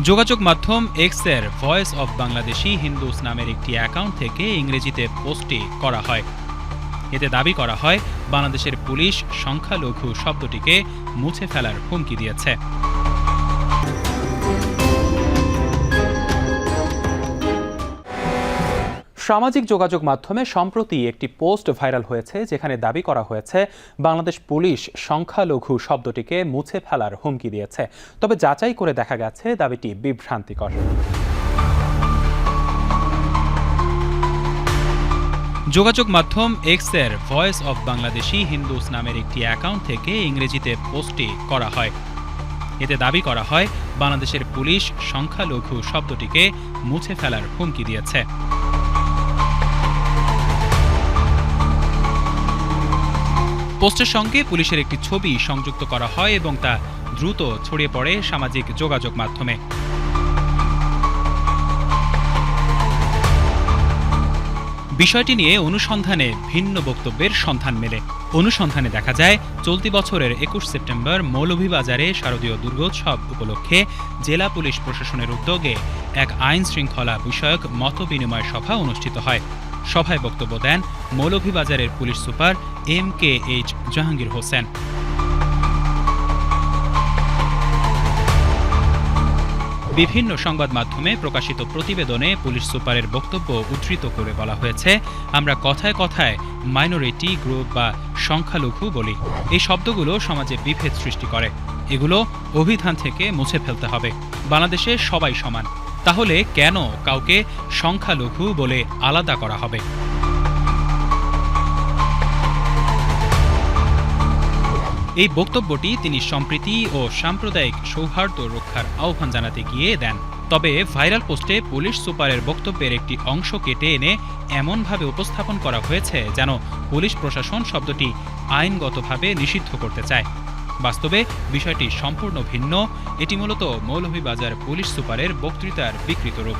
যোগাযোগ মাধ্যম এক্সের ভয়েস অব বাংলাদেশি হিন্দুস নামের একটি অ্যাকাউন্ট থেকে ইংরেজিতে পোস্টটি করা হয়। এতে দাবি করা হয়, বাংলাদেশের পুলিশ সংখ্যালঘু শব্দটিকে মুছে ফেলার হুমকি দিয়েছে। সামাজিক যোগাযোগ মাধ্যমে সম্প্রতি একটি পোস্ট ভাইরাল হয়েছে, যেখানে দাবি করা হয়েছে, বাংলাদেশ পুলিশ সংখ্যালঘু শব্দটিকে মুছে ফেলার হুমকি দিয়েছে। তবে যাচাই করে দেখা গেছে, দাবিটি বিভ্রান্তিকর। যোগাযোগ মাধ্যম এক্সের ভয়েস অব বাংলাদেশি হিন্দুস নামের একটি অ্যাকাউন্ট থেকে ইংরেজিতে পোস্টটি করা হয়। এতে দাবি করা হয়, বাংলাদেশের পুলিশ সংখ্যালঘু শব্দটিকে মুছে ফেলার হুমকি দিয়েছে। পোস্টের সঙ্গে পুলিশের একটি ছবি সংযুক্ত করা হয় এবং তা দ্রুত ছড়িয়ে পড়ে সামাজিক যোগাযোগ মাধ্যমে। বিষয়টি নিয়ে অনুসন্ধানে ভিন্ন বক্তব্যের সন্ধান মেলে। অনুসন্ধানে দেখা যায়, চলতি বছরের একুশ সেপ্টেম্বর মৌলভীবাজারে শারদীয় দুর্গোৎসব উপলক্ষে জেলা পুলিশ প্রশাসনের উদ্যোগে এক আইন শৃঙ্খলা বিষয়ক মত বিনিময় সভা অনুষ্ঠিত হয়। সভায় বক্তব্য দেন মৌলভীবাজারের police super M K H Jahangir Hossain. বিভিন্ন সংবাদ মাধ্যমে প্রকাশিত প্রতিবেদনে পুলিশ সুপারের বক্তব্য উদ্ধৃত করে বলা হয়েছে, আমরা কথায় কথায় মাইনরিটি গ্রুপ বা সংখ্যালঘু বলি। এই শব্দগুলো সমাজে বিভেদ সৃষ্টি করে। এগুলো অভিধান থেকে মুছে ফেলতে হবে। বাংলাদেশে সবাই সমান। তাহলে কেন কাউকে সংখ্যালঘু বলে আলাদা করা হবে? এই বক্তব্যটি তিনি সম্প্রীতি ও সাম্প্রদায়িক সৌহার্দ্য রক্ষার আহ্বান জানাতে গিয়ে দেন। তবে ভাইরাল পোস্টে পুলিশ সুপারের বক্তব্যের একটি অংশ কেটে এনে এমনভাবে উপস্থাপন করা হয়েছে যেন পুলিশ প্রশাসন শব্দটি আইনগতভাবে নিষিদ্ধ করতে চায়। বাস্তবে বিষয়টি সম্পূর্ণ ভিন্ন। এটি মূলত মৌলভীবাজার পুলিশ সুপারের বক্তৃতার বিকৃত রূপ।